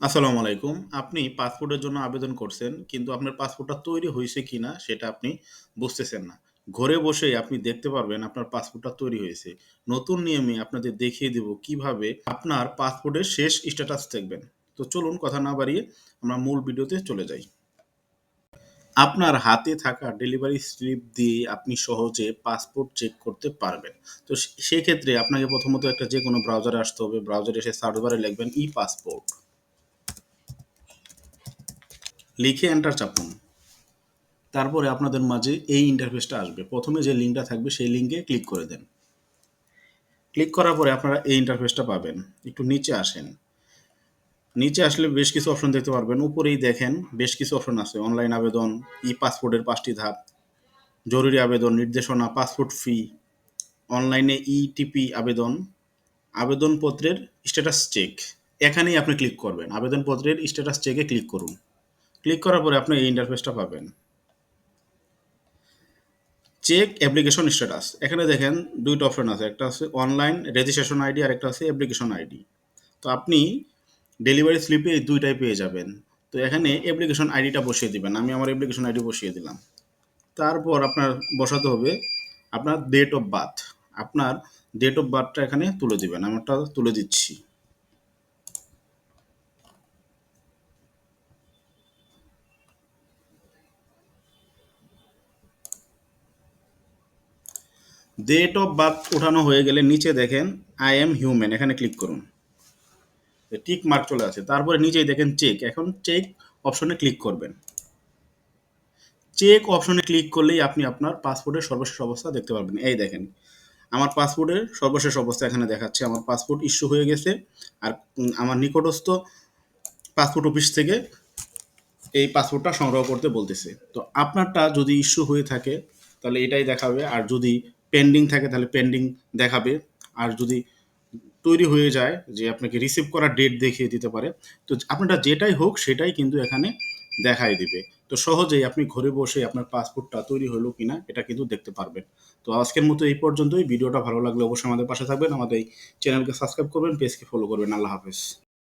আসসালামু আলাইকুম। আপনি পাসপোর্টের জন্য আবেদন করছেন, কিন্তু আপনার পাসপোর্টটা তৈরি হইছে কিনা সেটা আপনি বুঝতেছেন না। ঘরে বসেই আপনি দেখতে পারবেন আপনার পাসপোর্টটা তৈরি হয়েছে। নতুন নিয়মে আপনাদের দেখিয়ে দেব কীভাবে আপনার পাসপোর্টের শেষ স্ট্যাটাস দেখবেন। তো চলুন কথা না বাড়িয়ে আমরা মূল ভিডিওতে চলে যাই। আপনার হাতে থাকা ডেলিভারি স্লিপ দিয়ে আপনি সহজে পাসপোর্ট চেক করতে পারবেন। তো সেক্ষেত্রে আপনাকে প্রথমত একটা যে কোনো ব্রাউজারে আসতে হবে। ব্রাউজারে এসে সার্চ বারে লিখবেন ই-পাসপোর্ট। লিখে এন্টার চাপুন। তারপরে আপনাদের মাঝে এই ইন্টারফেসটা আসবে। প্রথমে যে লিঙ্কটা থাকবে সেই লিঙ্কে ক্লিক করে দেন। ক্লিক করার পরে আপনারা এই ইন্টারফেসটা পাবেন। একটু নিচে আসেন। নিচে আসলে বেশ কিছু অপশন দেখতে পারবেন। উপরেই দেখেন বেশ কিছু অপশন আছে। অনলাইন আবেদন, ই-পাসপোর্টের ৫ টি ধাপ, জরুরি আবেদন, নির্দেশনা, পাসপোর্ট ফি, অনলাইনে ই-টিপি আবেদন, আবেদনপত্রের স্ট্যাটাস চেক। এখানেই আপনি ক্লিক করবেন। আবেদনপত্রের স্ট্যাটাস চেকে ক্লিক করুন। ক্লিক করার পরে আপনি এই ইন্টারফেসটা পাবেন। Check application status. এখানে দেখেন ২ টা অপশন আছে। একটা আছে অনলাইন রেজিস্ট্রেশন আইডি আর একটা হচ্ছে অ্যাপ্লিকেশন আইডি। তো আপনি ডেলিভারি স্লিপে এই দুইটাই পেয়ে যাবেন। তো এখানে অ্যাপ্লিকেশন আইডিটা বসিয়ে দিবেন। আমি আমার অ্যাপ্লিকেশন আইডি বসিয়ে দিলাম। তারপর আপনার বসাতে হবে আপনার ডেট অফ বার্থ। আপনার ডেট অফ বার্থটা এখানে তুলে দিবেন। আমারটা তুলে দিচ্ছি। ডেট অফ বার্থ ওঠানো হয়ে গেলে নিচে দেখেন আই এম হিউম্যান এখানে ক্লিক করুন। টিক মার্ক চলে আছে তারপরে নিচেই দেখেন চেক। এখন চেক অপশনে ক্লিক করবেন। চেক অপশনে ক্লিক করলেই আপনি আপনার পাসপোর্টের সর্বশেষ অবস্থা দেখতে পারবেন। এই দেখেন। আমার পাসপোর্টের সর্বশেষ অবস্থা এখানে দেখাচ্ছে। আমার পাসপোর্ট ইস্যু হয়ে গেছে। আর আমার নিকটস্থ পাসপোর্ট অফিস থেকে এই পাসপোর্টটা সংগ্রহ করতে বলতেছে। তো আপনারটা যদি ইস্যু হয়ে থাকে, তাহলে এটাই দেখাবে। আর যদি পেন্ডিং থাকে তাহলে পেন্ডিং দেখাবে। আর যদি তৈরি হয়ে যায় যে আপনাকে রিসিভ করার ডেট দেখিয়ে দিতে পারে। তো আপনারটা যেটাই হোক সেটাই কিন্তু এখানে দেখাই দিবে। তো সহজেই আপনি ঘরে বসে আপনার পাসপোর্টটা তৈরি হলো কিনা এটা কিন্তু দেখতে পারবেন। তো আজকের মতো এই পর্যন্তই। ভিডিওটা ভালো লাগলে অবশ্যই আমাদের পাশে থাকবেন। আমাদের এই চ্যানেলকে সাবস্ক্রাইব করবেন, পেজকে ফলো করবেন। আল্লাহ হাফেজ।